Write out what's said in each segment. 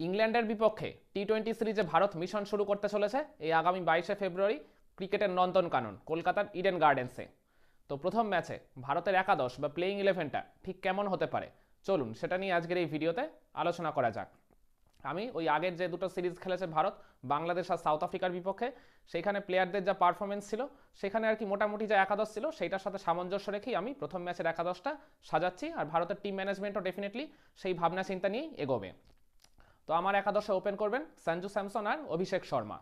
ইংল্যান্ডের বিপক্ষে T twenty সিরিজে ভারত মিশন শুরু করতে চলেছে এই আগামী বাইশে ফেব্রুয়ারি ক্রিকেটের নন্দনকানন কলকাতার ইডেন গার্ডেন্সে তো প্রথম ম্যাচে ভারতের একাদশ বা প্লেইং ইলেভেনটা ঠিক কেমন হতে পারে? চলুন সেটা নিয়ে আজকের এই ভিডিওতে আলোচনা করা যাক। আমি ওই আগের যে দুটো সিরিজ খেলেছে ভারত, বাংলাদেশ আর সাউথ আফ্রিকার বিপক্ষে, সেখানে প্লেয়ারদের যা পারফরমেন্স ছিল, সেখানে আর কি মোটামুটি যা একাদশ ছিল, সেইটার সাথে সামঞ্জস্য রেখেই আমি প্রথম ম্যাচের একাদশটা সাজাচ্ছি আর ভারতের টিম ম্যানেজমেন্টও ডেফিনেটলি সেই ভাবনা চিন্তা নিয়েই এগোবে। তো আমার একাদশে ওপেন করবেন সঞ্জু স্যামসন আর অভিষেক শর্মা।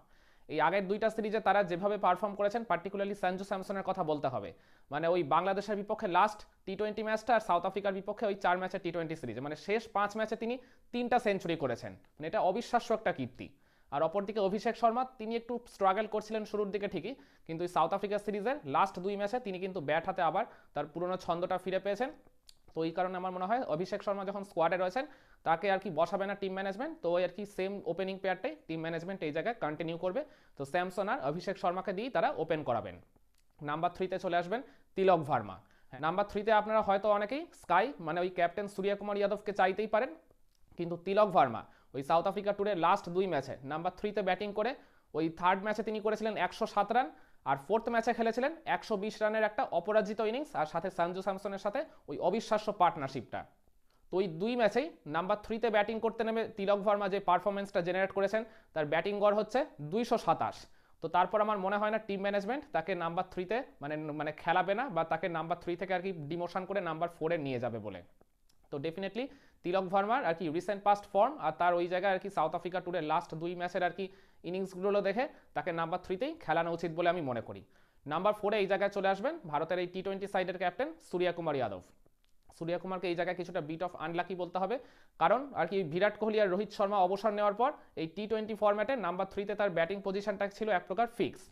এই আগের দুইটা সিরিজে তারা যেভাবে পারফর্ম করেছেন পার্টিকুলারলি সঞ্জু স্যামসনের কথা বলতে হবে। মানে ওই বাংলাদেশের বিপক্ষে লাস্ট টি টোয়েন্টি ম্যাচটা আর সাউথ আফ্রিকার বিপক্ষে ওই চার ম্যাচের টি টোয়েন্টি সিরিজে মানে শেষ পাঁচ ম্যাচে তিনি তিনটা সেঞ্চুরি করেছেন। মানে এটা অবিশ্বাস্য একটা কীর্তি। আর অপরদিকে অভিষেক শর্মা, তিনি একটু স্ট্রাগল করছিলেন শুরুর দিকে ঠিকই, কিন্তু সাউথ আফ্রিকা সিরিজের লাস্ট দুই ম্যাচে তিনি কিন্তু ব্যাট হাতে আবার তার পুরনো ছন্দটা ফিরে পেয়েছেন। তো এই কারণে আমার মনে হয় অভিষেক শর্মা যখন স্কোয়াডে রয়েছেন তাকে আর কি বসাবে না টিম ম্যানেজমেন্ট তো ওই আর কি সেম ওপেনিং পেয়ারটাই টিম ম্যানেজমেন্ট এই জায়গায় কন্টিনিউ করবে। তো স্যামসন আর অভিষেক শর্মাকে দিয়েই তারা ওপেন করাবেন। নাম্বার থ্রিতে চলে আসবেন তিলক ভার্মা। নাম্বার থ্রিতে আপনারা হয়তো অনেকেই স্কাই মানে ওই ক্যাপ্টেন সূর্যকুমার যাদবকে চাইতেই পারেন কিন্তু তিলক ভার্মা ওই সাউথ আফ্রিকা ট্যুরের লাস্ট দুই ম্যাচে নাম্বার থ্রিতে ব্যাটিং করে ওই থার্ড ম্যাচে তিনি করেছিলেন একশো সাত রান আর ফোর্থ ম্যাচে খেলেছিলেন একশো বিশ রানের একটা অপরাজিত ইনিংস আর সাথে সঞ্জু স্যামসনের সাথে ওই অবিশ্বাস্য পার্টনারশিপটা তো ওই দুই ম্যাচেই নাম্বার থ্রিতে ব্যাটিং করতে নেমে তিলক ভার্মা যে পারফরমেন্সটা জেনারেট করেছেন, তার ব্যাটিং গড় হচ্ছে দুইশো সাতাশ। তো তারপর আমার মনে হয় না টিম ম্যানেজমেন্ট তাকে নাম্বার থ্রিতে মানে মানে খেলাবে না, বা তাকে নাম্বার থ্রি থেকে আর কি ডিমোশন করে নাম্বার ফোরে নিয়ে যাবে বলে। তো ডেফিনেটলি তিলক ভার্মার আর কি রিসেন্ট পাস্ট ফর্ম আর তার ওই জায়গায় আর কি সাউথ আফ্রিকা ট্যুরের লাস্ট দুই ম্যাচের আর কি ইনিংসগুলো দেখে তাকে নাম্বার থ্রিতেই খেলানো উচিত বলে আমি মনে করি। নাম্বার ফোরে এই জায়গায় চলে আসবেন, ভারতের এই টি টোয়েন্টি সাইডের ক্যাপ্টেন সূর্যকুমার যাদব। সূর্যকুমারকে এই জায়গায় কিছুটা বিট অফ আনলাকি বলতে হবে, কারণ আর কি বিরাট কোহলি আর রোহিত শর্মা অবসর নেওয়ার পর এই টি টোয়েন্টি ফরম্যাটে নাম্বার থ্রিতে তার ব্যাটিং পজিশনটা ছিল এক প্রকার ফিক্স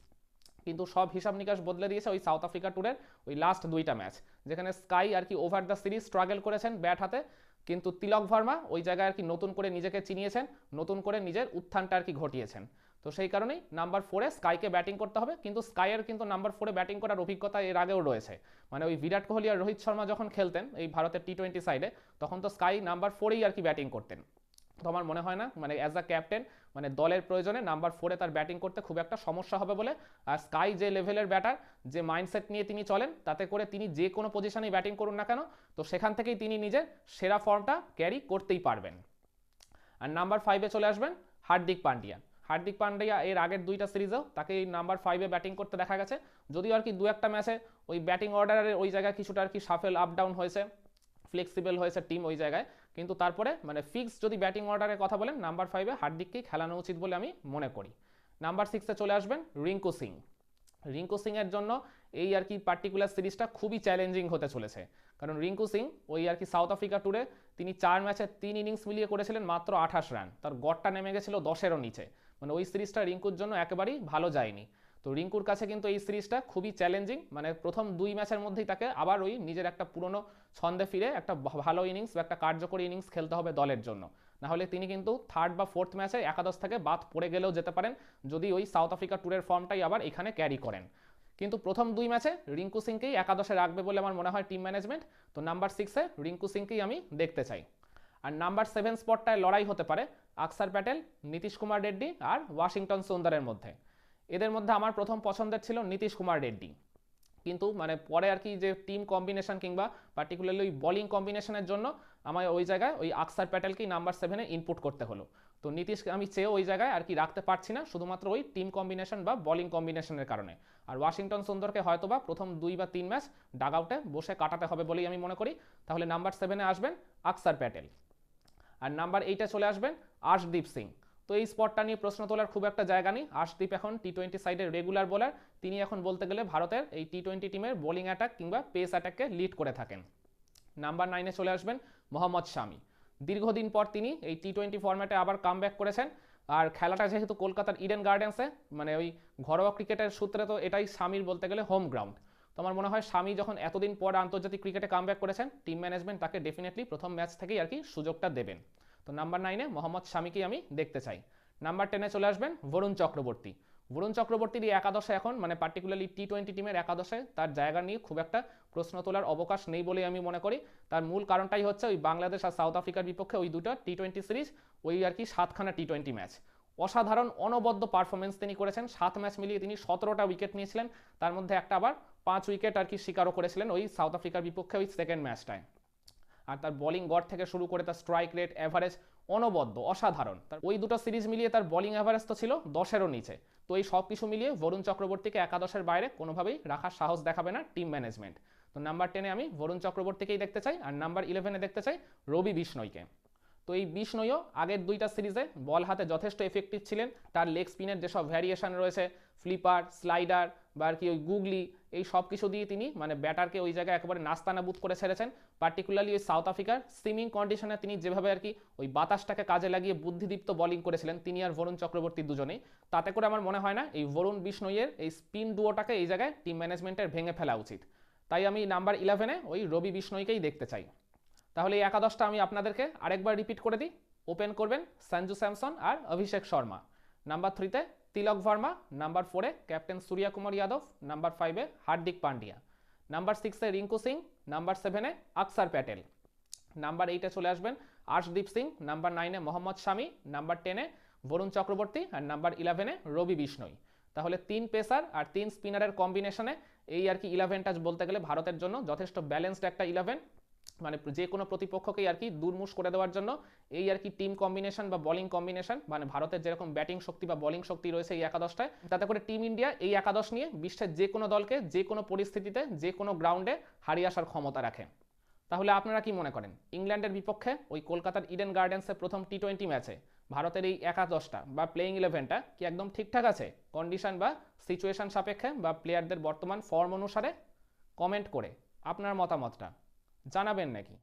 কিন্তু সব হিসাব নিকাশ বদলে দিয়েছে ওই সাউথ আফ্রিকা ট্যুরের ওই লাস্ট দুইটা ম্যাচ যেখানে স্কাই আর কি ওভার দ্য সিরিজ স্ট্রাগল করেছেন ব্যাট হাতে। কিন্তু তিলক ভার্মা ওই জায়গায় আর কি নতুন করে নিজেকে চিনিয়েছেন, নতুন করে নিজের উত্থানটা আর কি ঘটিয়েছেন। তো সেই কারণেই নাম্বার ফোরে স্কাইকে ব্যাটিং করতে হবে, কিন্তু স্কাইয়ের কিন্তু নাম্বার ফোরে ব্যাটিং করার অভিজ্ঞতা এর আগেও রয়েছে। মানে ওই বিরাট কোহলি আর রোহিত শর্মা যখন খেলতেন, এই ভারতের টি টোয়েন্টি সাইডে তখন তো স্কাই নাম্বার ফোরেই আর কি ব্যাটিং করতেন। তো আমার মনে হয় না। মানে অ্যাজ আ ক্যাপ্টেন মানে দলের প্রয়োজনে নাম্বার ফোরে তার ব্যাটিং করতে খুব একটা সমস্যা হবে বলে, আর স্কাই যে লেভেলের ব্যাটার যে মাইন্ডসেট নিয়ে তিনি চলেন, তাতে করে তিনি যে কোনো পজিশনেই ব্যাটিং করুন না কেন, তো সেখান থেকেই তিনি নিজের সেরা ফর্মটা ক্যারি করতেই পারবেন। আর নাম্বার ফাইভে চলে আসবেন হার্দিক পান্ডিয়া। হার্দিক পান্ডিয়া এর আগের দুইটা সিরিজেও তাকে এই নাম্বার ফাইভে ব্যাটিং করতে দেখা গেছে। যদিও আর কি দু একটা ম্যাচে ওই ব্যাটিং অর্ডারের ওই জায়গায় কিছুটা আর কি সাফেল আপ ডাউন হয়েছে ফ্লেক্সিবল হয়েছে টিম ওই জায়গায়। কিন্তু তারপরে মানে ফিক্স যদি ব্যাটিং অর্ডারের কথা বলেন নাম্বার ফাইভে হার্দিককেই খেলানো উচিত বলে আমি মনে করি। নাম্বার সিক্সে চলে আসবেন রিঙ্কু সিং। রিঙ্কু সিংয়ের জন্য এই আর কি পার্টিকুলার সিরিজটা খুবই চ্যালেঞ্জিং হতে চলেছে। কারণ রিঙ্কু সিং ওই আর কি সাউথ আফ্রিকা ট্যুরে তিনি চার ম্যাচে তিন ইনিংস মিলিয়ে করেছিলেন মাত্র আঠাশ রান তার গড়টা নেমে গেছিল দশেরও নিচে। মানে ওই সিরিজটা রিঙ্কুর জন্য একেবারেই ভালো যায়নি। তো রিঙ্কুর কাছে কিন্তু এই সিরিজটা খুবই চ্যালেঞ্জিং মানে প্রথম দুই ম্যাচের মধ্যেই তাকে আবার ওই নিজের একটা পুরনো ছন্দে ফিরে একটা ভালো ইনিংস বা একটা কার্যকরী ইনিংস খেলতে হবে দলের জন্য। নাহলে তিনি কিন্তু থার্ড বা ফোর্থ ম্যাচে একাদশ থেকে বাদ পড়ে গেলেও যেতে পারেন, যদি ওই সাউথ আফ্রিকা ট্যুরের ফর্মটাই আবার এখানে ক্যারি করেন। কিন্তু প্রথম দুই ম্যাচে রিঙ্কু সিংকেই একাদশে রাখবে বলে আমার মনে হয় টিম ম্যানেজমেন্ট তো নাম্বার সিক্সে রিঙ্কু সিংকেই আমি দেখতে চাই। আর নাম্বার সেভেন স্পটটায় লড়াই হতে পারে আকসার প্যাটেল, নীতিশ কুমার রেড্ডি আর ওয়াশিংটন সুন্দরের মধ্যে। এদের মধ্যে আমার প্রথম পছন্দের ছিল নীতিশ কুমার রেড্ডি। কিন্তু মানে পরে আর কি যে টিম কম্বিনেশন কিংবা পার্টিকুলারলি ওই বলিং কম্বিনেশনের জন্য আমার ওই জায়গায় ওই আকসার প্যাটেলকেই নাম্বার সেভেনে ইনপুট করতে হলো। তো নীতিশকে আমি চেয়ে ওই জায়গায় আর কি রাখতে পারছি না, শুধুমাত্র ওই টিম কম্বিনেশন বা বলিং কম্বিনেশনের কারণে। আর ওয়াশিংটন সুন্দরকে হয়তো বা প্রথম দুই বা তিন ম্যাচ ডাগ আউটে বসে কাটাতে হবে বলেই আমি মনে করি। তাহলে নাম্বার সেভেনে আসবেন আকসার প্যাটেল। আর নাম্বার এইটে চলে আসবেন আর্শদীপ সিং। তো এই স্পটটা নিয়ে প্রশ্ন তোলার খুব একটা জায়গা নেই। আশদীপ এখন টি টোয়েন্টি সাইডের রেগুলার বোলার তিনি এখন বলতে গেলে ভারতের এই টি টোয়েন্টি টিমের বোলিং অ্যাটাক কিংবা পেস অ্যাটাককে লিড করে থাকেন। নাম্বার নাইনে চলে আসবেন মোহাম্মদ শামি। দীর্ঘদিন পর তিনি এই টি টোয়েন্টি ফর্ম্যাটে আবার কাম করেছেন। আর খেলাটা যেহেতু কলকাতার ইডেন গার্ডেন্সে মানে ওই ঘরোয়া ক্রিকেটের সূত্রে তো এটাই স্বামীর বলতে গেলে হোম গ্রাউন্ড তো আমার মনে হয় স্বামী যখন এতদিন পর আন্তর্জাতিক ক্রিকেটে কাম করেছেন টিম ম্যানেজমেন্ট তাকে ডেফিনেটলি প্রথম ম্যাচ থেকেই আর কি সুযোগটা দেবেন। তো নাম্বার নাইনে মোহাম্মদ শামিকেই আমি দেখতে চাই। নাম্বার টেনে চলে আসবেন বরুণ চক্রবর্তী। বরুণ চক্রবর্তীর এই একাদশে এখন মানে পার্টিকুলারলি টি টোয়েন্টি টিমের একাদশে তার জায়গা নিয়ে খুব একটা প্রশ্ন তোলার অবকাশ নেই বলেই আমি মনে করি। তার মূল কারণটাই হচ্ছে ওই বাংলাদেশ আর সাউথ আফ্রিকার বিপক্ষে ওই দুটো টি টোয়েন্টি সিরিজ ওই আর কি সাতখানা টি টোয়েন্টি ম্যাচ অসাধারণ, অনবদ্য পারফরমেন্স তিনি করেছেন। সাত ম্যাচ মিলিয়ে তিনি সতেরোটা উইকেট নিয়েছিলেন। তার মধ্যে একটা আবার পাঁচ উইকেট আর কি স্বীকারও করেছিলেন ওই সাউথ আফ্রিকার বিপক্ষে ওই সেকেন্ড ম্যাচটায় আর তার বোলিং গড় থেকে শুরু করে তার স্ট্রাইক রেট অ্যাভারেজ অনবদ্য, অসাধারণ। তার ওই দুটো সিরিজ মিলিয়ে তার বোলিং অ্যাভারেজ তো ছিল দশেরও নিচে। তো এই সব কিছু মিলিয়ে বরুণ চক্রবর্তীকে একাদশের বাইরে কোনোভাবেই রাখার সাহস দেখাবে না টিম ম্যানেজমেন্ট তো নাম্বার টেনে আমি বরুণ চক্রবর্তীকেই দেখতে চাই আর নাম্বার ইলেভেনে দেখতে চাই রবি বিষ্ণয়কে তো এই বিষ্ণয়ও আগের দুইটা সিরিজে বল হাতে যথেষ্ট এফেক্টিভ ছিলেন। তার লেগ স্পিনের যেসব ভ্যারিয়েশন রয়েছে ফ্লিপার স্লাইডার বা আর কি ওই গুগলি, এই সব কিছু দিয়ে তিনি মানে ব্যাটারকে ওই জায়গায় একেবারে নাস্তানাবুদ করে ছেড়েছেন। পার্টিকুলারলি ওই সাউথ আফ্রিকার সিমিং কন্ডিশনে তিনি যেভাবে আর কি ওই বাতাসটাকে কাজে লাগিয়ে বুদ্ধিদীপ্ত বোলিং করেছিলেন, তিনি আর বরুণ চক্রবর্তী দুজনেই। তাতে করে আমার মনে হয় না এই বরুণ বিষ্ণইয়ের এই স্পিন ডুয়োটাকে এই জায়গায় টিম ম্যানেজমেন্টের ভেঙে ফেলা উচিত। তাই আমি নাম্বার ইলেভেনে ওই রবি বিষ্ণইকেই দেখতে চাই। তাহলে এই একাদশটা আমি আপনাদেরকে আরেকবার রিপিট করে দিই। ওপেন করবেন সঞ্জু স্যামসন আর অভিষেক শর্মা নাম্বার থ্রিতে তিলক ভার্মা, নাম্বার ফোরে ক্যাপ্টেন সূর্যা কুমার যাদব, নাম্বার ফাইভে হার্দিক পান্ডিয়া, নাম্বার সিক্সে রিঙ্কু সিং, নাম্বার সেভেনে আকসার প্যাটেল। নাম্বার এইটে চলে আসবেন আর্শদীপ সিং, নাম্বার নাইনে মোহাম্মদ শামি, নাম্বার টেনে বরুণ চক্রবর্তী, আর নাম্বার ইলেভেনে রবি বিষ্ণই। তাহলে তিন পেসার আর তিন স্পিনারের কম্বিনেশনে এই আর কি ইলেভেনটা বলতে গেলে ভারতের জন্য যথেষ্ট ব্যালেন্সড একটা ইলেভেন মানে যে কোনো প্রতিপক্ষকেই আর কি দুর্মুষ করে দেওয়ার জন্য এই আর কি টিম কম্বিনেশন বা বোলিং কম্বিনেশন মানে ভারতের যেরকম ব্যাটিং শক্তি বা বোলিং শক্তি রয়েছে এই একাদশটায়, তাতে করে টিম ইন্ডিয়া এই একাদশ নিয়ে বিশ্বের যে কোনো দলকে, যে কোনো পরিস্থিতিতে, যে কোনো গ্রাউন্ডে হারিয়ে আসার ক্ষমতা রাখে। তাহলে আপনারা কি মনে করেন? ইংল্যান্ডের বিপক্ষে ওই কলকাতার ইডেন গার্ডেন্সের প্রথম টি টোয়েন্টি ম্যাচে ভারতের এই একাদশটা বা প্লেইং ইলেভেনটা কি একদম ঠিকঠাক আছে? কন্ডিশন বা সিচুয়েশন সাপেক্ষে বা প্লেয়ারদের বর্তমান ফর্ম অনুসারে কমেন্ট করে আপনার মতামতটা। জানাবেন নাকি?